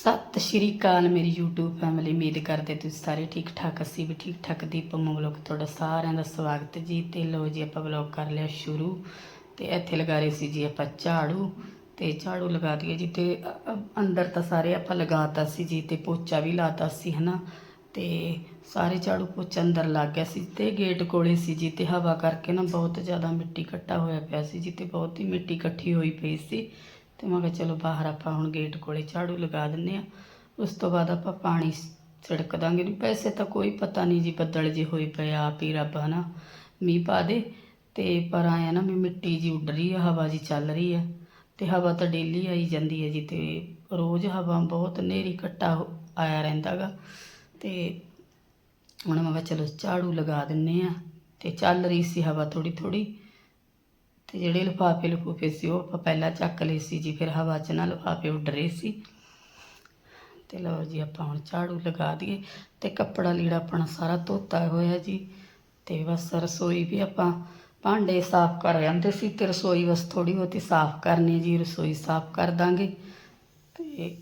ਸਤਿ ਸ਼੍ਰੀ ਅਕਾਲ ਮੇਰੀ YouTube family ਉਮੀਦ ਕਰਦੇ ਤੁਸੀਂ ਸਾਰੇ ਠੀਕ ਠਾਕ ਅਸੀਂ ਵੀ ਠੀਕ ਠਾਕ ਦੀਪ ਵਲੋਗ ਤੁਹਾਡਾ ਸਾਰਿਆਂ ਦਾ ਸਵਾਗਤ ਜੀ ਤੇ ਲੋ ਜੀ ਆਪਾਂ ਵਲੋਗ ਕਰ ਲਿਆ ਸ਼ੁਰੂ ਤੇ ਇੱਥੇ ਲਗਾ ਰਹੇ ਸੀ ਜੀ ਆਪਾਂ ਝਾੜੂ ਤੇ ਝਾੜੂ ਲਗਾ ਦਈਏ ਜੀ ਤੇ ਅੰਦਰ ਤਾਂ ਸਾਰੇ ਆਪਾਂ ਲਗਾਤਾ ਸੀ ਜੀ ਤੇ ਪੋਚਾ ਵੀ ਲਾਤਾ ਸੀ, ਹਨਾ? ਤੇ ਸਾਰੇ ਝਾੜੂ ਪੋਚਾ ਅੰਦਰ ਲੱਗ ਗਿਆ ਸੀ ਤੇ ਗੇਟ ਕੋਲੇ ਸੀ ਜੀ ਤੇ ਹਵਾ ਕਰਕੇ ਨਾ ਬਹੁਤ ਜ਼ਿਆਦਾ ਮਿੱਟੀ ਇਕੱਠਾ ਹੋਇਆ ਪਿਆ ਸੀ ਜੀ ਤੇ ਬਹੁਤ ਹੀ ਮਿੱਟੀ ਇਕੱਠੀ ਹੋਈ ਪਈ ਸੀ। ਤੇ ਮੈਂ ਕਿਹਾ ਚਲੋ ਬਾਹਰ ਆਪਾਂ ਹੁਣ ਗੇਟ ਕੋਲੇ ਝਾੜੂ ਲਗਾ ਦਿੰਨੇ ਆ ਉਸ ਤੋਂ ਬਾਅਦ ਆਪਾਂ ਪਾਣੀ ਛਿੜਕ ਦਾਂਗੇ। ਨਹੀਂ ਪੈਸੇ ਤਾਂ ਕੋਈ ਪਤਾ ਨਹੀਂ ਜੀ ਬੱਦਲ ਜੇ ਹੋਏ ਪਏ ਆਪ ਹੀ ਰੱਬ ਹਨਾ ਮੀਂਹ ਪਾ ਦੇ। ਤੇ ਪਰ ਆਇਆ ਨਾ ਵੀ ਮਿੱਟੀ ਜੀ ਉੱਡ ਰਹੀ ਆ, ਹਵਾ ਜੀ ਚੱਲ ਰਹੀ ਆ। ਤੇ ਹਵਾ ਤਾਂ ਡੇਲੀ ਆਈ ਜਾਂਦੀ ਹੈ ਜੀ ਤੇ ਰੋਜ਼ ਹਵਾ ਬਹੁਤ ਹਨੇਰੀ ਘੱਟਾ ਹੋ- ਆਇਆ ਰਹਿੰਦਾਗਾ ਤੇ ਹੁਣ ਮੈਂ ਕਿਹਾ ਚਲੋ ਝਾੜੂ ਲਗਾ ਦਿੰਨੇ ਆ। ਤੇ ਚੱਲ ਰਹੀ ਸੀ ਹਵਾ ਥੋੜੀ ਥੋੜੀ ਤੇ ਜਿਹੜੇ ਲਿਫਾਫੇ ਲਫੂਫੇ ਸੀ ਉਹ ਆਪਾਂ ਪਹਿਲਾਂ ਚੱਕ ਲਏ ਸੀ ਜੀ, ਫਿਰ ਹਵਾ 'ਚ ਨਾ ਲਿਫਾਫੇ ਉੱਡ ਰਹੇ ਸੀ। ਤੇ ਲਓ ਜੀ ਆਪਾਂ ਹੁਣ ਝਾੜੂ ਲਗਾ ਦਈਏ ਤੇ ਕੱਪੜਾ ਲੀੜਾ ਆਪਣਾ ਸਾਰਾ ਧੋਤਾ ਹੋਇਆ ਜੀ। ਤੇ ਬਸ ਰਸੋਈ ਵੀ ਆਪਾਂ ਭਾਂਡੇ ਸਾਫ਼ ਕਰ ਜਾਂਦੇ ਸੀ ਤੇ ਰਸੋਈ ਬਸ ਥੋੜੀ ਬਹੁਤੀ ਸਾਫ਼ ਕਰਨੀ ਜੀ, ਰਸੋਈ ਸਾਫ਼ ਕਰ ਦਾਂਗੇ। ਤੇ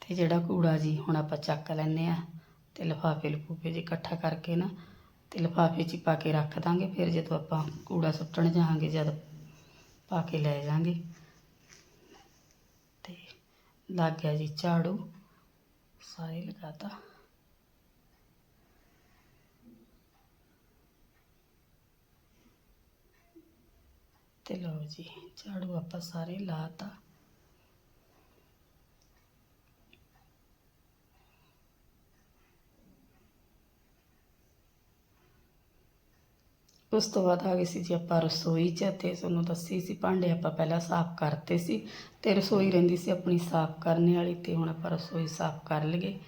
ਤੇ ਜਿਹੜਾ ਕੂੜਾ ਜੀ ਹੁਣ ਆਪਾਂ ਚੱਕ ਲੈਨੇ ਆ ਤੇ ਲਿਫਾਫੇ ਲਫੂਫੇ ਜੇ ਇਕੱਠਾ ਕਰਕੇ ਨਾ ਤੇ ਲਿਫਾਫੇ 'ਚ ਪਾ ਕੇ ਰੱਖ ਦਾਂਗੇ, ਫਿਰ ਜਦੋਂ ਆਪਾਂ ਕੂੜਾ ਸੁੱਟਣ ਜਾਵਾਂਗੇ, ਜਦ ਪਾ ਕੇ ਲੈ ਜਾਾਂਗੇ ਤੇ ਲੱਗ ਗਿਆ ਜੀ ਝਾੜੂ, ਸਾਰੇ ਲਗਾਤਾ। ਤੇ ਲਓ ਜੀ, ਝਾੜੂ ਆਪਾਂ ਸਾਰੇ ਲਾਤਾ। ਉਸ ਤੋਂ ਬਾਅਦ ਆ ਗਏ ਸੀ ਜੀ ਆਪਾਂ ਰਸੋਈ 'ਚ ਤੇ ਤੁਹਾਨੂੰ ਦੱਸੀ ਸੀ, ਭਾਂਡੇ ਆਪਾਂ ਪਹਿਲਾਂ ਸਾਫ਼ ਕਰਤੇ ਸੀ ਤੇ ਰਸੋਈ ਰਹਿੰਦੀ ਸੀ ਆਪਣੀ ਸਾਫ਼ ਕਰਨ ਵਾਲੀ ਤੇ ਹੁਣ ਆਪਾਂ ਰਸੋਈ ਸਾਫ਼ ਕਰ ਲਈਏ।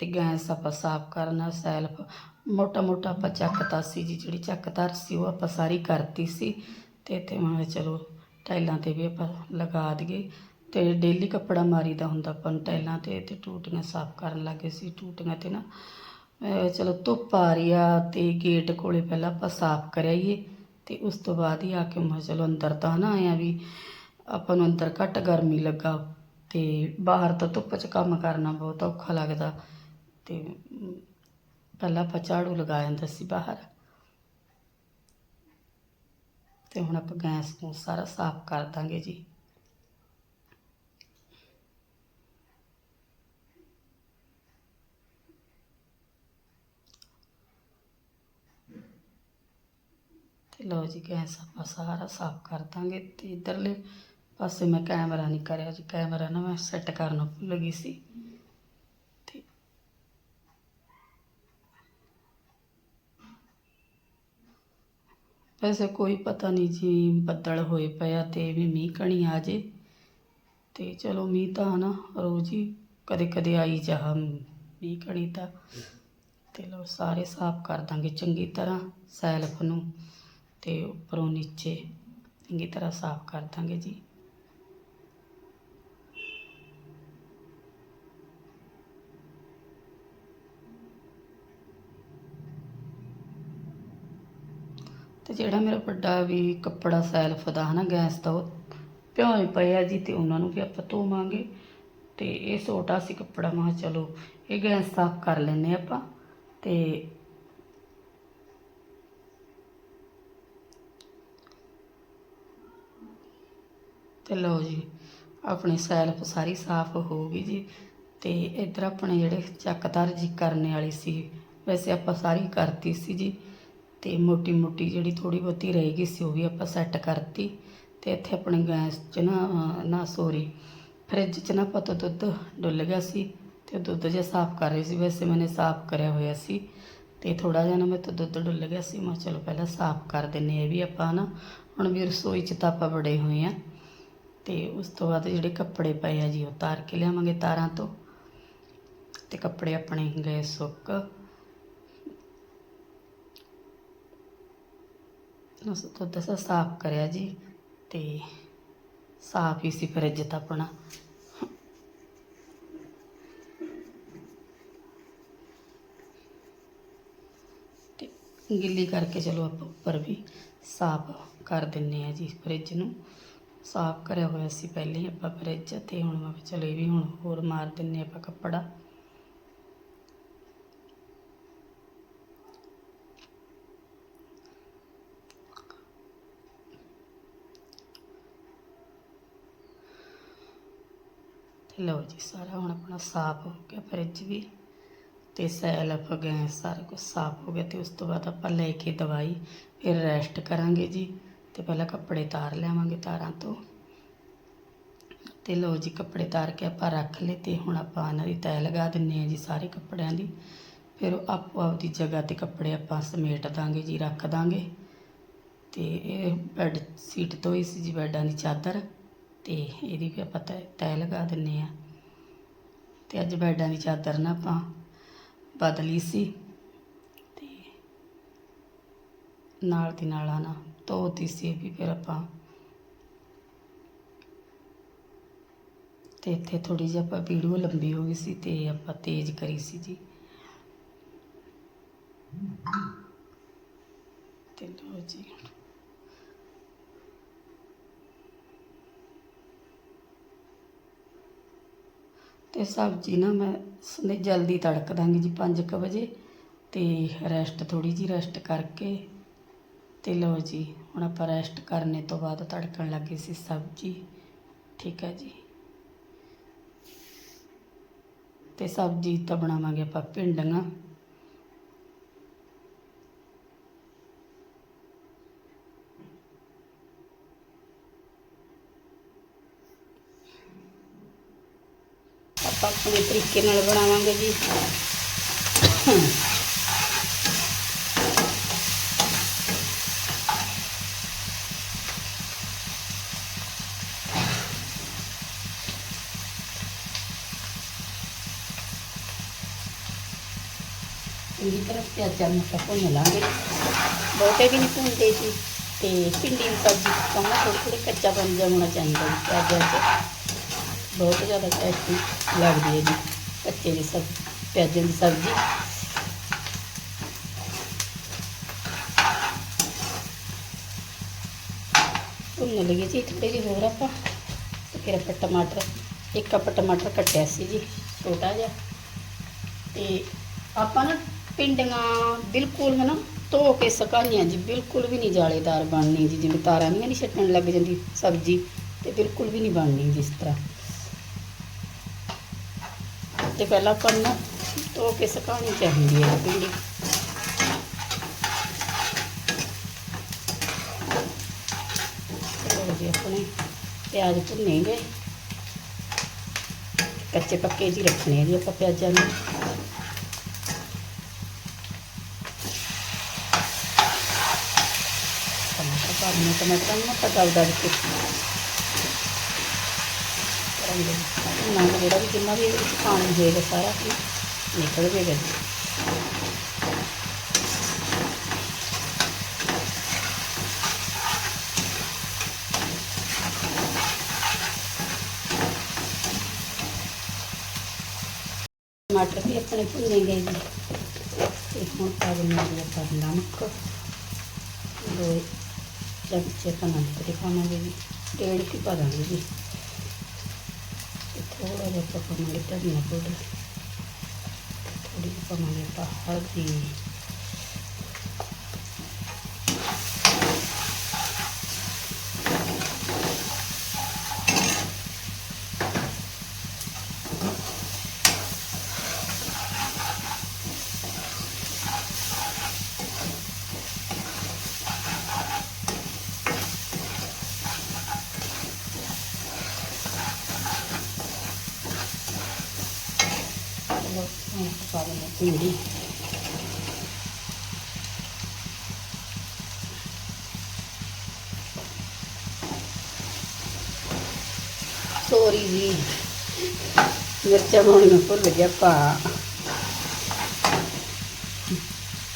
ਤੇ ਗੈਸ ਆਪਾਂ ਸਾਫ਼ ਕਰਨਾ ਸੈਲਫ ਮੋਟਾ ਮੋਟਾ ਆਪਾਂ ਚੱਕਤਾ ਸੀ ਜੀ, ਜਿਹੜੀ ਚੱਕਤਾਰ ਸੀ ਉਹ ਆਪਾਂ ਸਾਰੀ ਕਰਤੀ ਸੀ ਤੇ ਇੱਥੇ ਮੈਂ ਚਲੋ ਟਾਈਲਾਂ ਤੇ ਵੀ ਆਪਾਂ ਲਗਾ ਦਈਏ। ਤੇ ਡੇਲੀ ਕੱਪੜਾ ਮਾਰੀਦਾ ਹੁੰਦਾ ਆਪਾਂ ਨੂੰ ਟਾਈਲਾਂ ਤੇ ਤੇ ਟੂਟੀਆਂ ਸਾਫ਼ ਕਰਨ ਲੱਗੇ ਸੀ, ਟੂਟੀਆਂ ਤੇ ਨਾ। ਚਲੋ ਧੁੱਪ ਆ ਰਹੀ ਆ ਤੇ ਗੇਟ ਕੋਲੇ ਪਹਿਲਾਂ ਆਪਾਂ ਸਾਫ਼ ਕਰਾਈਏ ਤੇ ਉਸ ਤੋਂ ਬਾਅਦ ਹੀ ਆ ਕੇ ਮੈਂ ਚਲੋ ਅੰਦਰ ਤਾਂ ਨਾ ਆਇਆ ਵੀ ਆਪਾਂ ਨੂੰ ਅੰਦਰ ਘੱਟ ਗਰਮੀ ਲੱਗਾ ਤੇ ਬਾਹਰ ਤਾਂ ਧੁੱਪ 'ਚ ਕੰਮ ਕਰਨਾ ਬਹੁਤ ਔਖਾ ਲੱਗਦਾ ਤੇ ਪਹਿਲਾਂ ਆਪਾਂ ਝਾੜੂ ਲਗਾ ਜਾਂਦਾ ਸੀ ਬਾਹਰ। ਤੇ ਹੁਣ ਆਪਾਂ ਗੈਸ ਨੂੰ ਸਾਰਾ ਸਾਫ਼ ਕਰ ਦਾਂਗੇ ਜੀ। ਲਓ ਜੀ ਗੈਸ ਆਪਾਂ ਸਾਰਾ ਸਾਫ਼ ਕਰ ਦਾਂਗੇ ਤੇ ਇਧਰਲੇ ਪਾਸੇ ਮੈਂ ਕੈਮਰਾ ਨਹੀਂ ਕਰਿਆ ਜੀ, ਕੈਮਰਾ ਨਾ ਮੈਂ ਸੈੱਟ ਕਰਨਾ ਭੁੱਲ ਗਈ ਸੀ। ਤੇ ਵੈਸੇ ਕੋਈ ਪਤਾ ਨਹੀਂ ਜੀ, ਬੱਦਲ ਹੋਏ ਪਿਆ ਤੇ ਵੀ ਮੀਂਹ ਕਣੀ ਆ ਜੇ। ਤੇ ਚਲੋ ਮੀਂਹ ਤਾਂ ਨਾ ਰੋਜ਼ ਹੀ ਕਦੇ ਕਦੇ ਆਈ ਜਾ ਮੀਂਹ ਕਣੀ ਤਾਂ। ਤੇ ਲੋ ਸਾਰੇ ਸਾਫ਼ ਕਰ ਦਾਂਗੇ ਚੰਗੀ ਤਰ੍ਹਾਂ ਸੈਲਫ ਨੂੰ। ਤੇ ਉੱਪਰੋਂ ਨੀਚੇ ਚੰਗੀ ਤਰ੍ਹਾਂ ਸਾਫ਼ ਕਰ ਦਾਂਗੇ ਜੀ। ਤੇ ਜਿਹੜਾ ਮੇਰਾ ਵੱਡਾ ਵੀ ਕੱਪੜਾ ਸੈਲਫ ਦਾ ਹਨਾ, ਗੈਸ ਦਾ, ਉਹ ਭਿਓਏ ਪਏ ਆ ਜੀ ਤੇ ਉਹਨਾਂ ਨੂੰ ਵੀ ਆਪਾਂ ਧੋਵਾਂਗੇ। ਤੇ ਇਹ ਛੋਟਾ ਸੀ ਕੱਪੜਾ, ਮੈਂ ਚਲੋ ਇਹ ਗੈਸ ਸਾਫ਼ ਕਰ ਲੈਨੇ ਆਪਾਂ। ਤੇ ਤੇ ਲਓ ਜੀ, ਆਪਣੀ ਸੈਲਫ ਸਾਰੀ ਸਾਫ਼ ਹੋ ਗਈ ਜੀ। ਤੇ ਇੱਧਰ ਆਪਣੇ ਜਿਹੜੇ ਚੱਕਦਾਰ ਜੀ ਕਰਨੇ ਵਾਲੀ ਸੀ, ਵੈਸੇ ਆਪਾਂ ਸਾਰੀ ਕਰਤੀ ਸੀ ਜੀ। ਤੇ ਮੋਟੀ ਮੋਟੀ ਜਿਹੜੀ ਥੋੜੀ ਬਹੁਤੀ ਰਹਿ ਗਈ ਸੀ, ਉਹ ਵੀ ਆਪਾਂ ਸੈੱਟ ਕਰਤੀ। ਤੇ ਇੱਥੇ ਆਪਣੇ ਗੈਸ 'ਚ ਨਾ ਨਾ ਸੋਰੀ ਫ੍ਰਿਜ 'ਚ ਨਾ ਪਤਾ ਦੁੱਧ ਡੁੱਲ ਗਿਆ ਸੀ ਤੇ ਦੁੱਧ ਜੇ ਸਾਫ਼ ਕਰ ਰਹੀ ਸੀ। ਵੈਸੇ ਮੈਨੇ ਸਾਫ਼ ਕਰਿਆ ਹੋਇਆ ਸੀ ਤੇ ਥੋੜਾ ਜਿਹਾ ਨਾ ਮੈਂ ਤਾਂ ਦੁੱਧ ਡੁੱਲ ਗਿਆ ਸੀ। ਮੈਂ ਚਲੋ ਪਹਿਲਾਂ ਸਾਫ਼ ਕਰ ਦਿੰਨੇ ਇਹ ਵੀ ਆਪਾਂ ਨਾ ਹੁਣ ਵੀ ਰਸੋਈ 'ਚ ਤਾਂ ਆਪਾਂ ਬੜੇ ਹੋਏ ਆ ਤੇ ਉਸ ਤੋਂ ਬਾਅਦ ਜਿਹੜੇ ਕੱਪੜੇ ਪਏ ਆ ਜੀ, ਉਹ ਤਾਰ ਕੇ ਲਿਆਵਾਂਗੇ ਤਾਰਾਂ ਤੋਂ। ਤੇ ਕੱਪੜੇ ਆਪਣੇ ਗਏ ਸੁੱਕ। ਉਸ ਤੋਂ ਦਸਾ ਸਾਫ਼ ਕਰਿਆ ਜੀ ਤੇ ਸਾਫ਼ ਹੀ ਸੀ ਫਰਿੱਜ ਤਾਂ ਆਪਣਾ। ਤੇ ਗਿੱਲੀ ਕਰਕੇ ਚਲੋ ਆਪਾਂ ਉੱਪਰ ਵੀ ਸਾਫ਼ ਕਰ ਦਿੰਨੇ ਆ ਜੀ ਫਰਿੱਜ ਨੂੰ। ਸਾਫ਼ ਕਰਿਆ ਹੋਇਆ ਸੀ ਪਹਿਲੇ ਹੀ ਆਪਾਂ ਫਰਿੱਜ ਤੇ, ਹੁਣ ਮੈਂ ਕਿਹਾ ਚਲੋ ਇਹ ਵੀ ਹੁਣ ਹੋਰ ਮਾਰ ਦਿੰਨੇ ਆਪਾਂ ਕੱਪੜਾ। ਲਓ ਜੀ, ਸਾਰਾ ਹੁਣ ਆਪਣਾ ਸਾਫ਼ ਹੋ ਗਿਆ ਫਰਿੱਜ ਵੀ। ਤੇ ਸੈਲਫ ਗੈਸ ਸਾਰਾ ਕੁਝ ਸਾਫ਼ ਹੋ ਗਿਆ ਤੇ ਉਸ ਤੋਂ ਬਾਅਦ ਆਪਾਂ ਲੈ ਕੇ ਦਵਾਈ, ਫਿਰ ਰੈਸਟ ਕਰਾਂਗੇ ਜੀ। ਤੇ ਪਹਿਲਾਂ ਕੱਪੜੇ ਤਾਰ ਲੈਵਾਂਗੇ ਤਾਰਾਂ ਤੋਂ। ਤੇ ਲਓ ਜੀ, ਕੱਪੜੇ ਤਾਰ ਕੇ ਆਪਾਂ ਰੱਖ ਲਏ ਤੇ ਹੁਣ ਆਪਾਂ ਇਹਨਾਂ ਦੀ ਤੈਅ ਲਗਾ ਦਿੰਨੇ ਆ ਜੀ ਸਾਰੇ ਕੱਪੜਿਆਂ ਦੀ। ਫਿਰ ਉਹ ਆਪੋ ਆਪਦੀ ਜਗ੍ਹਾ ਤੇ ਕੱਪੜੇ ਆਪਾਂ ਸਮੇਟ ਦਾਂਗੇ ਜੀ, ਰੱਖ ਦਾਂਗੇ। ਤੇ ਇਹ ਬੈੱਡ ਸੀਟ ਤੋਂ ਹੀ ਸੀ ਜੀ, ਬੈੱਡਾਂ ਦੀ ਚਾਦਰ। ਤੇ ਇਹਦੀ ਵੀ ਆਪਾਂ ਤੈਅ ਤੈਅ ਲਗਾ ਦਿੰਨੇ ਆ ਤੇ ਅੱਜ ਬੈੱਡਾਂ ਦੀ ਚਾਦਰ ਨਾ ਆਪਾਂ ਬਦਲੀ ਸੀ। ਤੇ ਨਾਲ ਦੀ ਨਾਲ ਆ ਨਾ ਧੋਤੀ ਸੀ ਵੀ ਫਿਰ ਆਪਾਂ ਤੇ ਇੱਥੇ ਥੋੜੀ ਜਿਹੀ ਆਪਾਂ ਵੀਡੀਓ ਲੰਬੀ ਹੋ ਗਈ ਸੀ ਤੇ ਆਪਾਂ ਤੇਜ਼ ਕਰੀ ਸੀ ਜੀ। ਤੇ ਲਓ ਜੀ। ਤੇ ਸਬਜ਼ੀ ਨਾ ਮੈਂ ਸਨੇ ਜਲਦੀ ਤੜਕ ਦਾਂਗੀ ਜੀ 5:00 ਵਜੇ ਤੇ ਰੈਸਟ ਥੋੜੀ ਜੀ ਰੈਸਟ ਕਰਕੇ ਤੇ ਲਓ ਜੀ, ਹੁਣ ਆਪਾਂ ਰੈਸਟ ਕਰਨੇ ਤੋਂ ਬਾਅਦ ਤੜਕਣ ਲੱਗੇ ਸੀ ਸਬਜ਼ੀ। ਠੀਕ ਹੈ ਜੀ। ਤੇ ਸਬਜ਼ੀ ਤਾਂ ਬਣਾਵਾਂਗੇ ਆਪਾਂ ਭਿੰਡੀਆਂ। ਆਪਾਂ ਆਪਣੇ ਤਰੀਕੇ ਨਾਲ ਬਣਾਵਾਂਗੇ ਜੀ। ਚੰਗੀ ਤਰ੍ਹਾਂ ਪਿਆਜ਼ਾਂ ਨੂੰ ਆਪਾਂ ਭੁੰਨ ਲਾਂਗੇ ਬਹੁਤੇ ਵੀ ਨਹੀਂ ਭੁੰਨਦੇ ਜੀ। ਤੇ ਭਿੰਡੀ ਦੀ ਸਬਜ਼ੀ ਪਾਉਣਾ ਥੋੜੀ ਥੋੜੀ ਕੱਚਾ ਬਣ ਜਾਣਾ ਚਾਹੀਦਾ ਜੀ, ਪਿਆਜ਼ਾਂ 'ਚ। ਬਹੁਤ ਜ਼ਿਆਦਾ ਟੇਸਟੀ ਲੱਗਦੀ ਹੈ ਜੀ, ਕੱਚੇ ਦੀ ਸਬ ਪਿਆਜ਼ਾਂ ਦੀ ਸਬਜ਼ੀ। ਭੁੰਨ ਲਈਏ ਜੀ ਥੋੜੇ ਜਿਹੇ ਹੋਰ ਆਪਾਂ। ਤੇ ਫਿਰ ਆਪਾਂ ਟਮਾਟਰ, ਇੱਕ ਕੱਪ ਟਮਾਟਰ ਕੱਟਿਆ ਸੀ ਜੀ, ਛੋਟਾ ਜਿਹਾ। ਤੇ ਆਪਾਂ ਨਾ ਪਿੰਡੀਆਂ ਬਿਲਕੁਲ ਹੈ ਧੋ ਕੇ ਸੁਕਾਈਆਂ ਜੀ, ਬਿਲਕੁਲ ਵੀ ਨਹੀਂ ਜਾਲੇਦਾਰ ਬਣਨੀ ਜੀ, ਜਿਵੇਂ ਤਾਰਾਂ ਨਹੀਂ ਨਹੀਂ ਛੱਟਣ ਲੱਗ ਜਾਂਦੀ ਸਬਜ਼ੀ, ਤੇ ਬਿਲਕੁਲ ਵੀ ਨਹੀਂ ਬਣਨੀ ਜਿਸ ਤਰ੍ਹਾਂ। ਤੇ ਪਹਿਲਾਂ ਆਪਾਂ ਨੂੰ ਧੋ ਕੇ ਸੁਕਾਉਣੀ ਚਾਹੀਦੀ ਹੈ ਭਿੰਡੀ ਜੀ, ਆਪਣੇ ਪਿਆਜ਼ ਭੁੰਨੇ ਗਏ। ਕੱਚੇ ਪੱਕੇ ਜੀ ਰੱਖਣੇ ਆ ਜੀ ਆਪਾਂ ਪਿਆਜ਼ਾਂ ਨੂੰ। ਟਮਾਟਰ ਪਾ ਦਿੰਦੇ ਹਾਂ। ਜਿਹੜਾ ਵੀ ਜਿੰਨਾ ਵੀ ਇਹਦੇ ਵਿੱਚ ਪਾਣੀ ਹੋਏਗਾ ਸਾਰਾ ਨਿਕਲ ਜਾਏਗਾ ਜੀ ਟਮਾਟਰ ਵੀ ਆਪਣੇ ਭੁੰਨੇ ਗਏ ਜੀ ਤੇ ਹੁਣ ਪਾ ਦਿੰਦੇ ਆਪਾਂ ਨਮਕ ਦੋ ਚਮਚੇ ਤਾਂ ਨਮਕ ਦੇ ਜੀ। ਡੇਢ ਕੀ ਪਾ ਦਾਂਗੇ ਜੀ। ਥੋੜਾ ਜਿਹਾ ਆਪਾਂ ਪਾਵਾਂਗੇ ਧਨੀਆ ਪਾਊਡਰ ਥੋੜੀ ਪਾਵਾਂਗੇ ਆਪਾਂ ਹਲਦੀ ਚਲੋ ਹੁਣ ਪਾ ਦਿੰਦੇ ਭਿੰਡੀ ਸੋਰੀ ਜੀ ਮਿਰਚਾਂ ਪਾਉਣੀਆਂ ਭੁੱਲ ਗਿਆ ਪਾ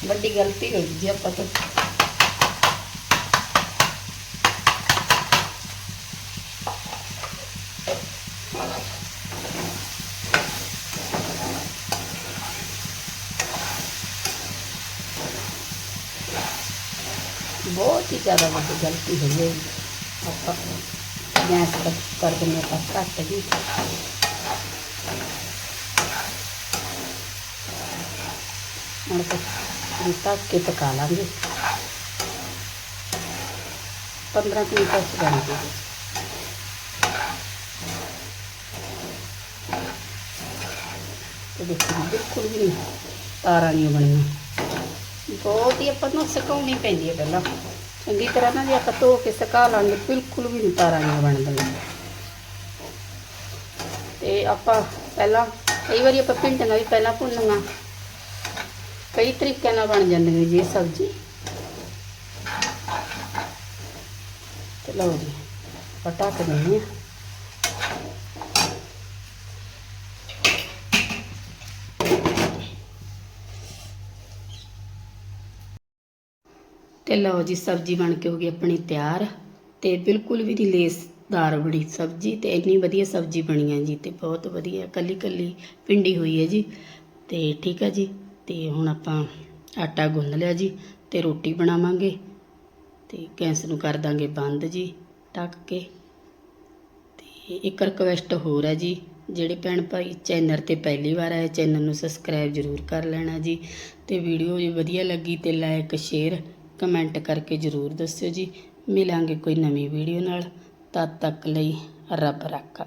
ਵੱਡੀ ਗਲਤੀ ਹੋ ਗਈ ਜੀ ਆਪਾਂ ਤੋਂ ਜ਼ਿਆਦਾ ਵੱਡੀ ਗਲਤੀ ਹੋਈ ਹੈ? ਆਪਾਂ ਗੈਸ ਦਾ ਕਰ ਦਿੰਦੇ ਆਪਾਂ ਘੱਟ ਜੀ ਹੁਣ ਤਾਂ ਢੱਕ ਕੇ ਪਕਾ ਲਾਂਗੇ। 15 ਕੁ ਮਿੰਟ ਚ ਬਣ ਤੇ ਦੇਖੋ ਬਿਲਕੁਲ ਵੀ ਨਹੀਂ, ਤਾਰਾਂ ਨਹੀਂ ਬਣੀਆਂ। ਬਹੁਤ ਹੀ ਆਪਾਂ ਨੂੰ ਸੁਕਾਉਣੀ ਪੈਂਦੀ ਹੈ ਪਹਿਲਾਂ। ਚੰਗੀ ਤਰ੍ਹਾਂ ਨਾਲ ਜੇ ਆਪਾਂ ਧੋ ਕੇ ਸੁਕਾ ਲਾਂਗੇ, ਬਿਲਕੁਲ ਵੀ ਨਹੀਂ ਤਾਰਾਂ ਨਹੀਂ ਬਣਦੀਆਂ ਤੇ ਆਪਾਂ ਪਹਿਲਾਂ, ਕਈ ਵਾਰੀ ਆਪਾਂ ਭਿੰਡੀਆਂ ਵੀ ਪਹਿਲਾਂ ਭੁੰਨੀਆਂ। ਕਈ ਤਰੀਕਿਆਂ ਨਾਲ ਬਣ ਜਾਂਦੀ ਹੈ ਜੀ ਇਹ ਸਬਜ਼ੀ। ਤੇ ਲਓ ਜੀ, ਆਪਾਂ ਢੱਕ ਦਿੰਦੇ ਹਾਂ। ਤੇ ਲਓ ਜੀ ਸਬਜ਼ੀ ਬਣ ਕੇ ਹੋ ਗਈ ਆਪਣੀ ਤਿਆਰ ਤੇ ਬਿਲਕੁਲ ਵੀ ਨਹੀਂ ਲੇਸਦਾਰ ਬਣੀ ਸਬਜ਼ੀ ਤੇ ਇੰਨੀ ਵਧੀਆ ਸਬਜ਼ੀ ਬਣੀ ਹੈ ਜੀ ਤੇ ਬਹੁਤ ਵਧੀਆ ਕੱਲੀ ਕੱਲੀ ਪਿੰਡੀ ਹੋਈ ਹੈ ਜੀ ਤੇ ਠੀਕ ਹੈ ਜੀ ਤੇ ਹੁਣ ਆਪਾਂ ਆਟਾ ਗੁੰਨ ਲਿਆ ਜੀ ਤੇ ਰੋਟੀ ਬਣਾਵਾਂਗੇ ਤੇ ਗੈਸ ਨੂੰ ਕਰ ਦਾਂਗੇ ਬੰਦ ਜੀ ਢੱਕ ਕੇ ਤੇ ਇੱਕ ਰਿਕਵੈਸਟ ਹੋਰ ਹੈ ਜੀ ਜਿਹੜੇ ਭੈਣ ਭਾਈ ਚੈਨਲ ਤੇ ਪਹਿਲੀ ਵਾਰ ਆਏ ਚੈਨਲ ਨੂੰ ਸਬਸਕ੍ਰਾਈਬ ਜ਼ਰੂਰ ਕਰ ਲੈਣਾ ਜੀ ਤੇ ਵੀਡੀਓ ਜੇ ਵਧੀਆ ਲੱਗੀ ਤੇ ਲਾਈਕ ਸ਼ੇਅਰ ਕਮੈਂਟ ਕਰਕੇ ਜ਼ਰੂਰ ਦੱਸਿਓ ਜੀ। ਮਿਲਾਂਗੇ ਕੋਈ ਨਵੀਂ ਵੀਡੀਓ ਨਾਲ। ਤਦ ਤੱਕ ਲਈ ਰੱਬ ਰਾਖਾ।